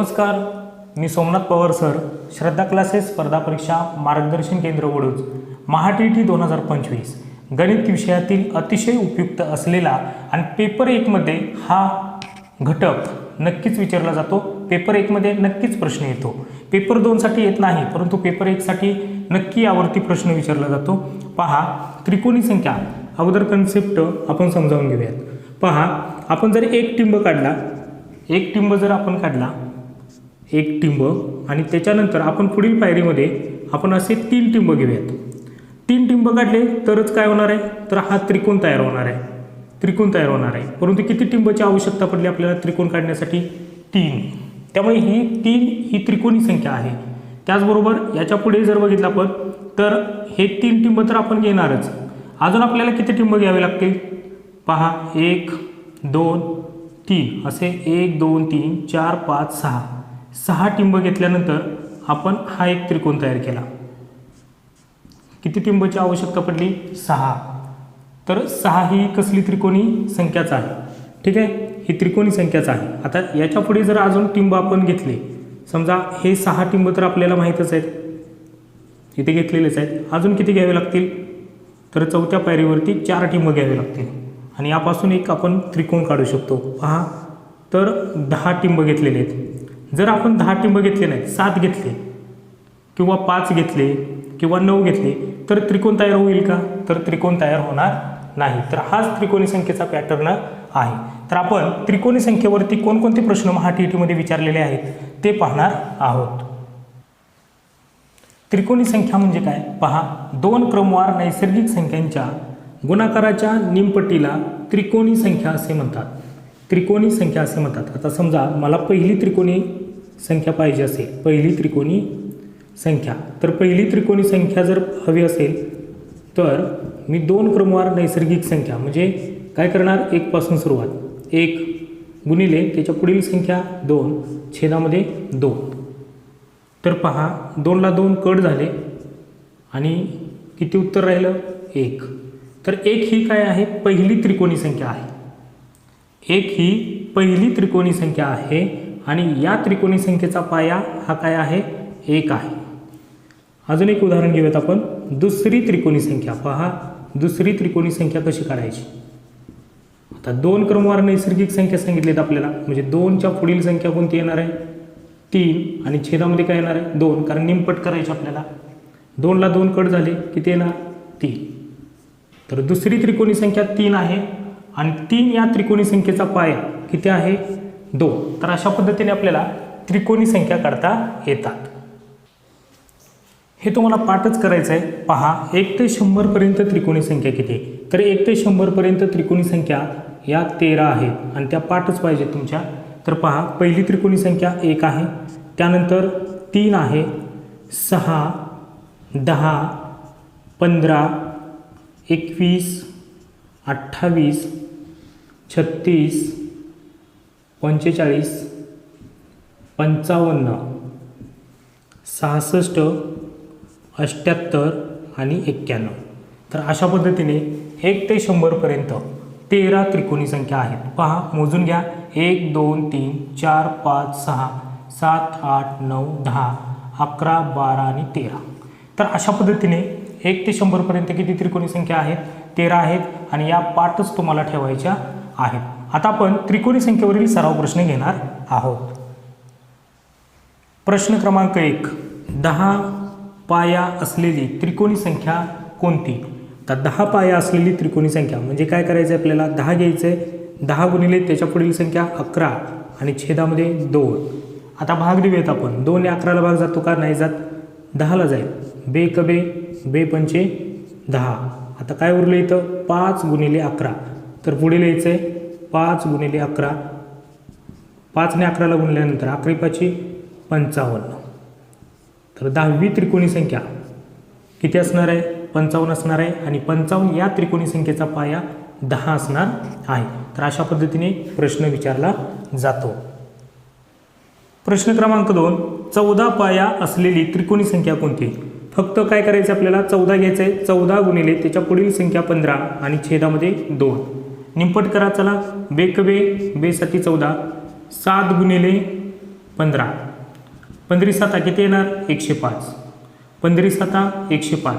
नमस्कार मी Somnath Pawar sir Shraddha classes स्पर्धा परीक्षा मार्गदर्शन केंद्र वडूज महाटी टी दोन हजार पंचवीस. गणित विषयातील अतिशय उपयुक्त असलेला आणि पेपर एकमध्ये हा घटक नक्कीच विचारला जातो. पेपर एकमध्ये नक्कीच प्रश्न येतो. पेपर दोनसाठी येत नाही परंतु पेपर एकसाठी नक्की यावरती प्रश्न विचारला जातो. पहा त्रिकोणी संख्या अगोदर कन्सेप्ट आपण समजावून घेऊयात. पहा आपण जर एक टिंब काढला एक टिंब जर आपण काढला एक टिंब आणि त्याच्यानंतर आपण पुढील पायरीमध्ये आपण असे तीन टिंब घेऊयात. तीन टिंब काढले तरच काय होणार आहे? तर हा त्रिकोण तयार होणार आहे. त्रिकोण तयार होणार आहे. परंतु किती टिंबची आवश्यकता पडली आपल्याला त्रिकोण काढण्यासाठी? तीन. त्यामुळे ही तीन ही त्रिकोणी संख्या आहे. त्याचबरोबर याच्यापुढे जर बघितलं आपण तर हे तीन टिंब तर आपण घेणारच. अजून आपल्याला किती टिंब घ्यावे लागतील? पहा एक दोन तीन. असे एक दोन तीन चार पाच सहा. सहा टिंब घेतल्यानंतर आपण हा एक त्रिकोण तयार केला. किती टिंबची आवश्यकता पडली? सहा. तर सहा ही कसली त्रिकोणी संख्याच आहे. ठीक आहे? ही त्रिकोणी संख्याच आहे. आता याच्यापुढे जर अजून टिंब आपण घेतले समजा हे सहा टिंब तर आपल्याला माहीतच आहेत. इथे घेतलेलेच आहेत. अजून किती घ्यावे लागतील? तर चौथ्या पायरीवरती चार टिंब घ्यावे लागतील. आणि यापासून एक आपण त्रिकोण काढू शकतो. पहा. तर दहा टिंब घेतलेले आहेत. जर आपण दहा टिंब घेतले नाही सात घेतले किंवा पाच घेतले किंवा नऊ घेतले तर त्रिकोण तयार होईल का? तर त्रिकोण तयार होणार नाही. तर हाच त्रिकोणी संख्येचा पॅटर्न आहे. तर आपण त्रिकोणी संख्येवरती कोणकोणते प्रश्न महा टी टीमध्ये विचारलेले आहेत ते पाहणार आहोत. त्रिकोणी संख्या म्हणजे काय? पहा दोन क्रमवार नैसर्गिक संख्यांच्या गुणाकाराच्या निमपट्टीला त्रिकोणी संख्या असे म्हणतात. त्रिकोणी संख्या असे म्हणतात. आता समजा मला पहिली त्रिकोणी संख्या पाहिजे असेल पहिली त्रिकोणी संख्या. तर पहिली त्रिकोणी संख्या जर हवी असेल तर मी दोन क्रमवार नैसर्गिक संख्या म्हणजे काय करणार? एकपासून सुरुवात. एक गुणिले त्याच्या पुढील संख्या दोन छेदामध्ये दोन. तर पहा दोनला दोन कट झाले आणि किती उत्तर राहिलं? एक. तर एक ही काय आहे? पहिली त्रिकोणी संख्या आहे. एक ही पहिली त्रिकोणी संख्या आहे आणि या त्रिकोणी संख्येचा पाया हा काय आहे? एक आहे. अजून एक उदाहरण घेऊयात आपण. दुसरी त्रिकोणी संख्या. पहा दुसरी त्रिकोणी संख्या कशी काढायची? आता दोन क्रमवार नैसर्गिक संख्या सांगितलीत आपल्याला. म्हणजे दोनच्या पुढील संख्या कोणती येणार आहे? तीन आणि छेदामध्ये काय येणार आहे? दोन. कारण निमपट करायचे आपल्याला. दोनला दोन कट झाले किती येणार? तीन. तर दुसरी त्रिकोणी संख्या तीन आहे. आणि तीन या त्रिकोणी संख्येचा पाया किती आहे? दोन. तर अशा पद्धतीने आपल्याला त्रिकोणी संख्या काढता येतात. हे तुम्हाला पाठच करायचं आहे पहा एक ते शंभरपर्यंत त्रिकोणी संख्या किती? आहे? तर एक ते शंभरपर्यंत त्रिकोणी संख्या या तेरा आहेत आणि त्या पाठच पाहिजे तुमच्या. तर पहा पहिली त्रिकोणी संख्या एक आहे. त्यानंतर तीन आहे. सहा दहा पंधरा एकवीस अठ्ठावीस छत्तीस पंचेचाळीस पंचावन्न सहासष्ट अष्ट्याहत्तर आणि एक्क्याण्णव. तर अशा पद्धतीने एक ते शंभरपर्यंत तेरा त्रिकोणी संख्या आहेत. पहा मोजून घ्या. एक दोन तीन चार पाच सहा सात आठ नऊ दहा अकरा बारा आणि तेरा. तर अशा पद्धतीने एक ते शंभरपर्यंत किती त्रिकोणी संख्या आहेत? तेरा आहेत आणि या पाठच तुम्हाला ठेवायच्या आहे. आता आपण त्रिकोणी संख्येवरील सराव प्रश्न घेणार आहोत. प्रश्न क्रमांक एक. दहा पाया असलेली त्रिकोणी संख्या कोणती? तर दहा पाया असलेली त्रिकोणी संख्या म्हणजे काय करायचं आहे आपल्याला? दहा घ्यायचं आहे दहा गुणिले त्याच्या पुढील संख्या अकरा आणि छेदामध्ये दोन. आता भाग देऊयात आपण. दोन अकराला भाग जातो का? नाही जात. दहाला जाईल. बे कबे बे पंचे दहा. आता काय उरलं इथं? पाच गुणिले अकरा. तर पुढे लिहायचं आहे पाच गुणिले अकरा. पाचने अकराला गुणल्यानंतर अकरा पाची पंचावन्न. तर दहावी त्रिकोणी संख्या किती असणार आहे? पंचावन्न असणार आहे आणि पंचावन्न या त्रिकोणी संख्येचा पाया दहा असणार आहे. तर अशा पद्धतीने प्रश्न विचारला जातो. प्रश्न क्रमांक दोन चौदा पाया असलेली त्रिकोणी संख्या कोणती? फक्त काय करायचं आपल्याला? चौदा घ्यायचं आहे चौदा गुणिले त्याच्या पुढील संख्या पंधरा आणि छेदामध्ये दोन. निंपट करा चला. बेकबे बेसाठी चौदा. सात गुणिले पंधरा. पंधरी साता किती येणार? एकशे पाच. पंधरी साता एकशे पाच.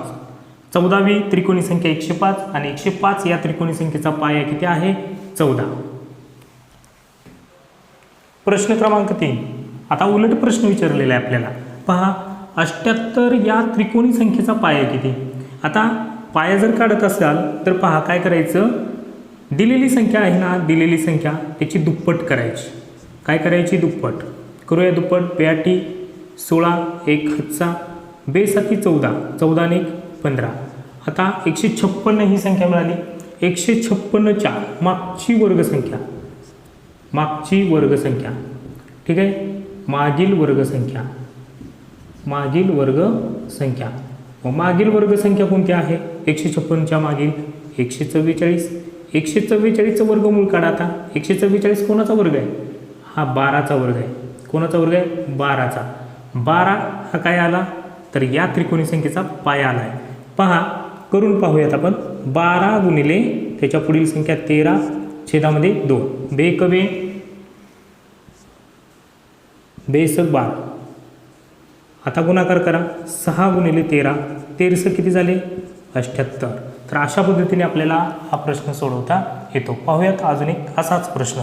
चौदावी त्रिकोणी संख्या एकशे पाच आणि एकशे पाच या त्रिकोणी संख्येचा पाया किती आहे? चौदा. प्रश्न क्रमांक तीन. आता उलट प्रश्न विचारलेला आहे आपल्याला. पहा अष्ट्याहत्तर या त्रिकोणी संख्येचा पाया किती? आता पाया जर काढत असाल तर पहा काय करायचं? दिलेली संख्या आहे ना दिलेली संख्या त्याची दुप्पट करायची. काय करायची दुप्पट? करूया दुप्पट. बेआटी सोळा एक हच्चा बेसाठी चौदा. चौदा आणि एक पंधरा. आता एकशे छप्पन्न ही संख्या मिळाली. एकशे छप्पन्नच्या मागची वर्गसंख्या मागची वर्गसंख्या ठीक आहे? मागील वर्गसंख्या मागील वर्गसंख्या मग मागील वर्गसंख्या कोणती आहे? एकशे छप्पनच्या मागील. एकशे चव्वेचाळीस. एकशे चव्वेचाळीसचं वर्गमूळ काढा आता. एकशे चव्वेचाळीस कोणाचा वर्ग आहे? हा बाराचा वर्ग आहे. कोणाचा वर्ग आहे? बाराचा. बारा हा काय आला? तर या त्रिकोणी संख्येचा पाया आला आहे. पहा करून पाहूयात आपण. बारा गुणिले त्याच्या पुढील संख्या तेरा छेदामध्ये दोन. बे कवे बेसक बारा. आता गुणाकार करा. सहा गुणिले तेरा. तेरसं किती झाले? अठ्ठ्याहत्तर. तर अशा पद्धतीने आपल्याला हा प्रश्न सोडवता येतो. पाहूयात अजून एक असाच प्रश्न.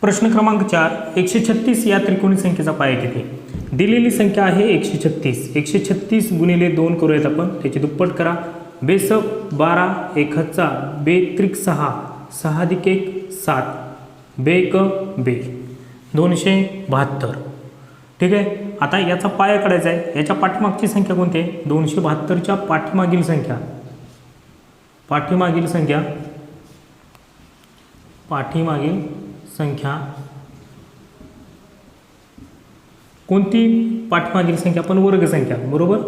प्रश्न क्रमांक चार एकशे छत्तीस या त्रिकोणी संख्येचा पाया किती? दिलेली संख्या आहे एकशे छत्तीस. एकशे छत्तीस गुणिले दोन करूयात आपण. त्याची दुप्पट करा. बेस बारा एक हच्चा बे त्रिक सहा सहा अधिक एक सात. बे क बे. दोनशे बहात्तर. ठीक आहे? आता याचा पाया काढायचा आहे. याच्या पाठीमागची संख्या कोणती आहे? दोनशे बहात्तरच्या पाठीमागील संख्या. पाठीमागील संख्या. पाठीमागील संख्या. कोणती? पाठीमागील संख्या पण वर्गसंख्या. बरोबर?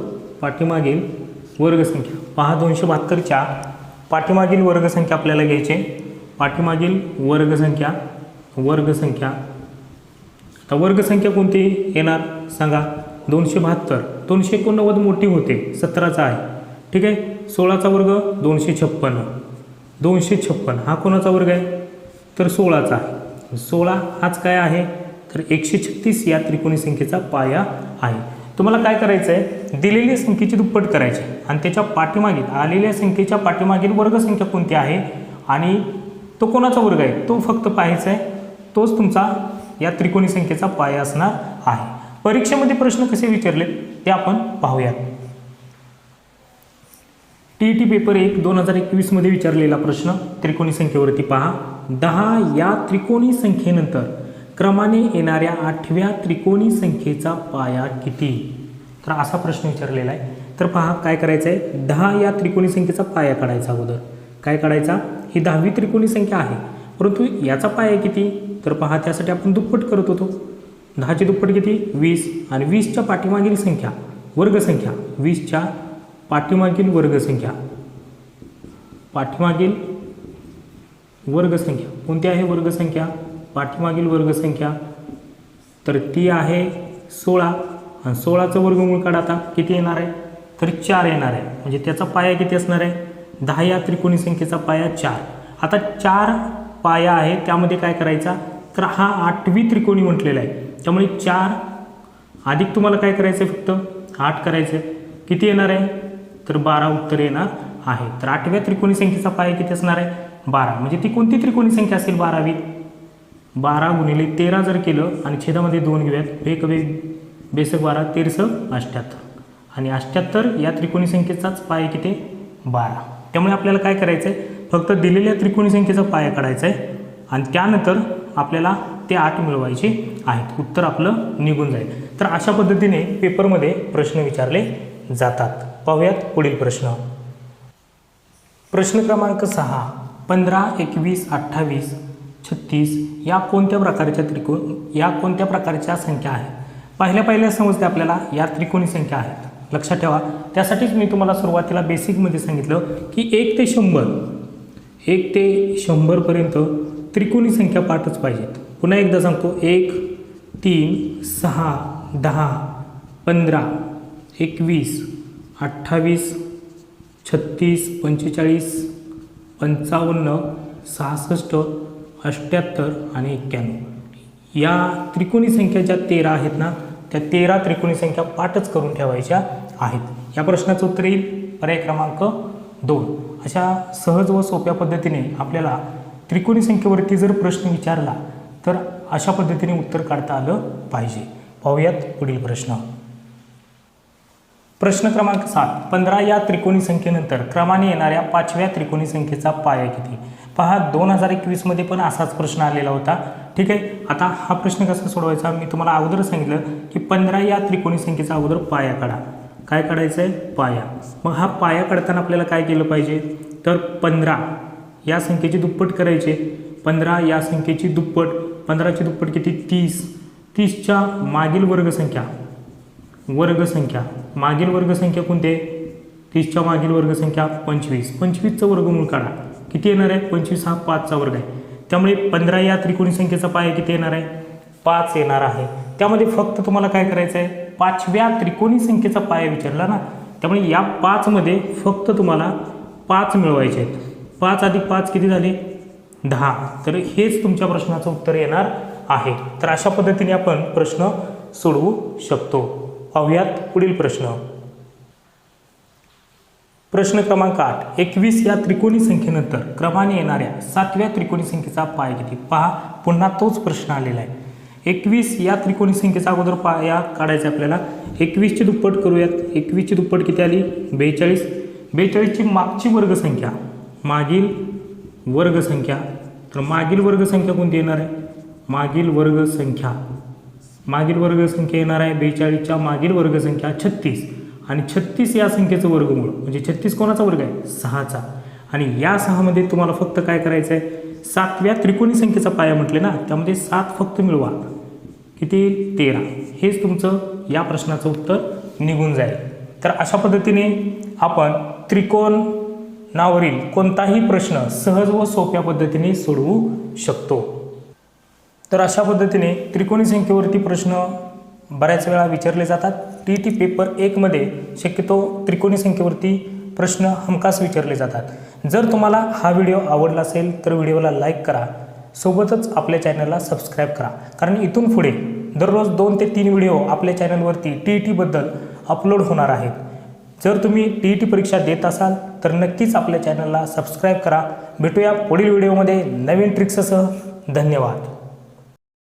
पाठीमागील वर्गसंख्या. पहा दोनशे बहात्तरच्या पाठीमागील वर्गसंख्या आपल्याला घ्यायचे पाठीमागील वर्गसंख्या. वर्गसंख्या. आता वर्गसंख्या कोणती येणार? सांगा दोनशे बहात्तर दोनशे एकोणनव्वद मोठी होते सतराचा आहे. ठीक आहे? सोळाचा वर्ग दोनशे छप्पन्न दोनशे छप्पन हा कोणाचा वर्ग आहे? तर सोळाचा आहे. सोळा हाच काय आहे? तर एकशे छत्तीस या त्रिकोणी संख्येचा पाया आहे. तुम्हाला काय करायचं आहे दिलेल्या संख्येची दुप्पट करायची. आणि त्याच्या पाठीमागील आलेल्या संख्येच्या पाठीमागील वर्गसंख्या कोणती आहे? आणि तो कोणाचा वर्ग आहे? तो फक्त पाहायचा आहे तोच तुमचा या त्रिकोणी संख्येचा पाया असणार आहे. परीक्षेमध्ये प्रश्न कसे विचारले ते आपण पाहूयात. टी ई टी पेपर एक दोन हजार एकवीसमध्ये विचारलेला प्रश्न. त्रिकोणी संख्येवरती पहा. दहा या त्रिकोणी संख्येनंतर क्रमाने येणाऱ्या आठव्या त्रिकोणी संख्येचा पाया किती? तर असा प्रश्न विचारलेला आहे. तर पहा काय करायचं आहे दहा या त्रिकोणी संख्येचा पाया काढायचा अगोदर. काय काढायचा? ही दहावी त्रिकोणी संख्या आहे. परंतु याचा पाया किती? तर पहा त्यासाठी आपण दुप्पट करत होतो. दहाची दुप्पट किती? वीस. आणि वीसच्या पाठीमागील संख्या वर्गसंख्या. वीसच्या पाठीमागील वर्गसंख्या. पाठीमागील वर्गसंख्या. कोणती आहे वर्गसंख्या? पाठीमागील वर्गसंख्या. तर ती आहे सोळा. आणि सोळाचं वर्गमूळ काढा आता. किती येणार आहे? तर चार येणार आहे. म्हणजे त्याचा पाया किती असणार आहे? दहा या त्रिकोणी संख्येचा पाया चार. आता चार पाया आहे त्यामध्ये काय करायचा? तर हा आठवी त्रिकोणी म्हटलेला आहे. त्यामुळे चार अधिक तुम्हाला काय करायचं आहे फक्त? आठ करायचं आहे किती येणार आहे? तर बारा उत्तर येणार आहे. तर आठव्या त्रिकोणी संख्येचा पाय किती असणार आहे? बारा. म्हणजे ती कोणती त्रिकोणी संख्या असेल बारावी? बारा गुणिले तेरा जर केलं आणि छेदामध्ये दोन घेऊयात. एक वेग बेसक बारा तेरस अठ्ठ्याहत्तर आणि अठ्ठ्याहत्तर या त्रिकोणी संख्येचाच पाय किती? बारा. त्यामुळे आपल्याला काय करायचं आहे फक्त दिलेल्या त्रिकोणी संख्येचा पाया काढायचा आहे आणि त्यानंतर आपल्याला ते आठ मिळवायचे. आहेत. उत्तर आपलं निघून जाईल. तर अशा पद्धतीने पेपरमध्ये प्रश्न विचारले जातात. पाहूयात पुढील प्रश्न. प्रश्न क्रमांक सहा पंधरा एकवीस अठ्ठावीस छत्तीस या कोणत्या प्रकारच्या त्रिकोण या कोणत्या प्रकारच्या संख्या आहेत? पहिल्या पहिल्या समजते आपल्याला या त्रिकोणी संख्या आहेत. लक्षात ठेवा. त्यासाठीच मी तुम्हाला सुरुवातीला बेसिकमध्ये सांगितलं की एक ते शंभर एक ते शंभरपर्यंत त्रिकोणी संख्या पाठच पाहिजेत. पुन्हा एकदा सांगतो एक तीन सहा दहा पंधरा एकवीस अठ्ठावीस छत्तीस पंचेचाळीस पंचावन्न सहासष्ट अठ्याहत्तर आणि एक्क्याण्णव. या त्रिकोणी संख्या ज्या तेरा आहेत ना त्या तेरा त्रिकोणी संख्या पाठच करून ठेवायच्या आहेत. या प्रश्नाचं उत्तर येईल पर्याय क्रमांक दोन. अशा सहज व सोप्या पद्धतीने आपल्याला त्रिकोणी संख्येवरती जर प्रश्न विचारला तर अशा पद्धतीने उत्तर काढता आलं पाहिजे. पाहूयात पुढील प्रश्न. प्रश्न क्रमांक सात. पंधरा या त्रिकोणी संख्येनंतर क्रमाने येणाऱ्या पाचव्या त्रिकोणी संख्येचा पाया किती? पहा दोन हजार एकवीसमध्ये पण असाच प्रश्न आलेला होता. ठीक आहे आता हा प्रश्न कसा सोडवायचा? मी तुम्हाला अगोदर सांगितलं की पंधरा या त्रिकोणी संख्येचा अगोदर पाया काढा. काय काढायचं आहे पाया. मग हा पाया काढताना आपल्याला काय केलं पाहिजे? तर पंधरा या संख्येची दुप्पट करायचे. पंधरा या संख्येची दुप्पट. पंधराची दुप्पट किती? तीस. तीसच्या मागील वर्गसंख्या. वर्गसंख्या. मागील वर्गसंख्या कोणती? आहे तीसच्या मागील वर्गसंख्या पंचवीस. पंचवीसचं वर्गमूळ काढा. किती येणार आहे? पंचवीस हा पाचचा वर्ग आहे. त्यामुळे पंधरा या त्रिकोणी संख्येचा पाया किती येणार आहे? पाच येणार आहे. त्यामध्ये फक्त तुम्हाला काय करायचं आहे? पाचव्या त्रिकोणी संख्येचा पाया विचारला ना? त्यामुळे या पाचमध्ये फक्त तुम्हाला पाच मिळवायचे आहेत. पाच अधिक पाच किती झाले? दहा. तर हेच तुमच्या प्रश्नाचं उत्तर येणार आहे. तर अशा पद्धतीने आपण प्रश्न सोडवू शकतो. पाहूयात पुढील प्रश्न. प्रश्न क्रमांक आठ. एकवीस या त्रिकोणी संख्येनंतर क्रमाने येणाऱ्या सातव्या त्रिकोणी संख्येचा पाय किती? पहा पुन्हा तोच प्रश्न आलेला आहे. एकवीस या त्रिकोणी संख्येचा अगोदर पाया काढायचा आपल्याला. एकवीसची दुप्पट करूयात. एकवीसची दुप्पट किती आली? बेचाळीस. बेचाळीसची मागची वर्गसंख्या मागील वर्गसंख्या तर मागील वर्गसंख्या कोणती येणार आहे? मागील वर्गसंख्या. मागील वर्गसंख्या येणार आहे बेचाळीसच्या मागील वर्गसंख्या छत्तीस. आणि छत्तीस या संख्येचं वर्गमूळ म्हणजे छत्तीस कोणाचा वर्ग आहे? सहाचा. आणि या सहामध्ये तुम्हाला फक्त काय करायचं आहे? सातव्या त्रिकोणी संख्येचा पाया म्हटले ना त्यामध्ये सात फक्त मिळवा. किती? तेरा. हेच तुमचं या प्रश्नाचं उत्तर निघून जाईल. तर अशा पद्धतीने आपण त्रिकोण नावरील कोणताही प्रश्न सहज व सोप्या पद्धतीने सोडवू शकतो. तर अशा पद्धतीने त्रिकोणी संख्येवरती प्रश्न बऱ्याच वेळा विचारले जातात. टी टी पेपर एकमध्ये शक्यतो त्रिकोणी संख्येवरती प्रश्न हमखास विचारले जातात. जर तुम्हाला हा व्हिडिओ आवडला असेल तर व्हिडिओला लाईक करा. सोबतच आपल्या चॅनलला सबस्क्राईब करा. कारण इथून पुढे दररोज दोन ते तीन व्हिडिओ आपल्या चॅनलवरती टी ई टीबद्दल अपलोड होणार आहेत. जर तुम्ही टी ई टी परीक्षा देत असाल तर नक्कीच आपल्या चॅनलला सबस्क्राईब करा. भेटूया पुढील व्हिडिओमध्ये नवीन ट्रिक्ससह धन्यवाद.